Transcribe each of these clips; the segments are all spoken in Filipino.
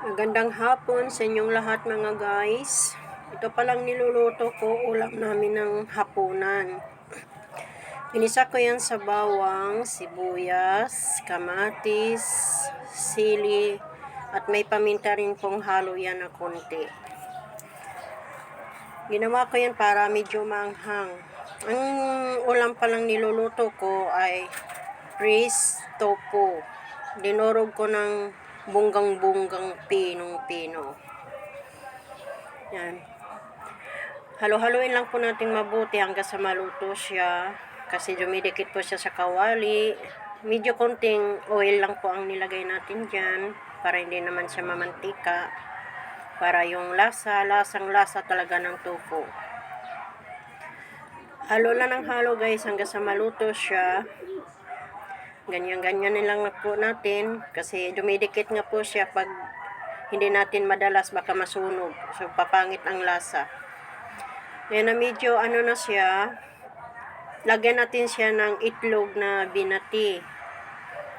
Magandang hapon sa inyong lahat mga guys. Ito palang niluluto ko ulam namin ng hapunan. Pinisa ko yan sa bawang, sibuyas, kamatis, sili, at may paminta rin pong halo yan na konti. Ginawa ko yan para medyo maanghang. Ang ulam palang niluluto ko ay rice tofu. Dinurog ko ng bunggang-bunggang pinong-pino. Yan. Halo-haloin lang po natin mabuti hanggang sa maluto siya. Kasi dumidikit po siya sa kawali. Medyo konting oil lang po ang nilagay natin dyan. Para hindi naman siya mamantika. Para yung lasa, lasang lasa talaga ng tofu. Halo lang ng halo guys hanggang sa maluto siya. Ganyan-ganyan nilang na po natin kasi dumidikit nga po siya pag hindi natin madalas baka masunog. So papangit ang lasa. Yan na medyo ano na siya. Lagyan natin siya ng itlog na binati.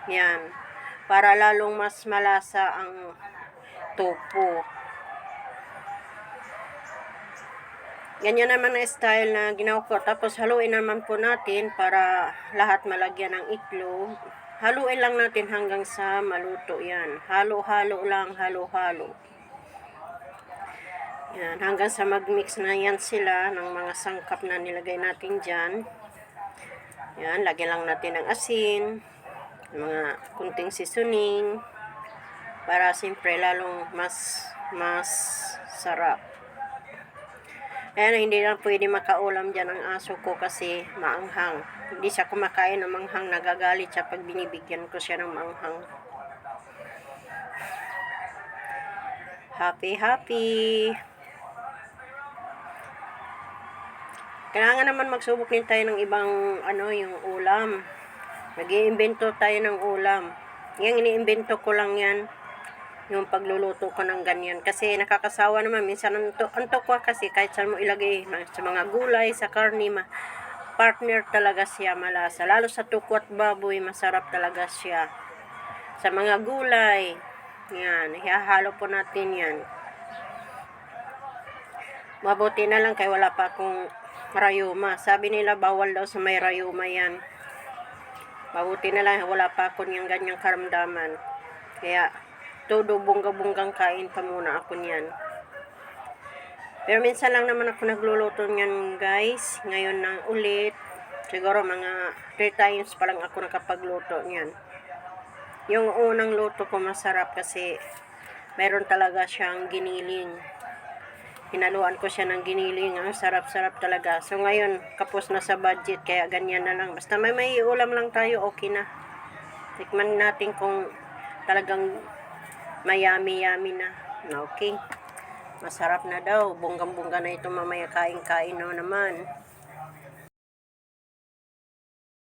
Yan. Para lalong mas malasa ang tofu. Ganyan naman ang style na ginawa ko. Tapos haluin naman po natin para lahat malagyan ng itlog. Haluin lang natin hanggang sa maluto yan. Halo-halo lang, halo-halo. Yan, hanggang sa mag-mix na yan sila ng mga sangkap na nilagay natin dyan. Yan, lagyan lang natin ng asin, mga kunting seasoning, para siyempre lalong mas, mas sarap. Ayan, hindi lang pwede makaulam dyan ang aso ko kasi maanghang. Hindi siya kumakain ng manghang, nagagalit siya pag binibigyan ko siya ng manghang. Happy, happy! Kailangan naman magsubok din tayo ng ibang, ano, yung ulam. Nag-iimbento tayo ng ulam. Yung iniimbento ko lang yan yung pagluluto ko ng ganyan. Kasi nakakasawa naman, minsan anto, antok ko kasi kahit saan mo ilagay, sa mga gulay, sa karni, ma, partner talaga siya malasa. Lalo sa tuko at baboy, masarap talaga siya. Sa mga gulay, yan, ihahalo po natin yan. Mabuti na lang kay wala pa akong rayuma. Sabi nila bawal daw sa may rayuma yan. Mabuti na lang wala pa ako niyang ganyang karamdaman. Kaya todo bungga-bunggang kain pa muna ako niyan. Pero minsan lang naman ako nagluluto niyan guys. Ngayon na ulit. Siguro mga 3 times pa lang ako nakapagluto niyan. Yung unang luto ko masarap kasi meron talaga siyang giniling. Hinaluan ko siya ng giniling. Ang sarap-sarap talaga. So ngayon, kapos na sa budget. Kaya ganyan na lang. Basta may may ulam lang tayo, okay na. Tikman natin kung talagang mayami-yami na. Okay. Masarap na daw. Bunggang-bungga na ito mamaya kain-kain na naman.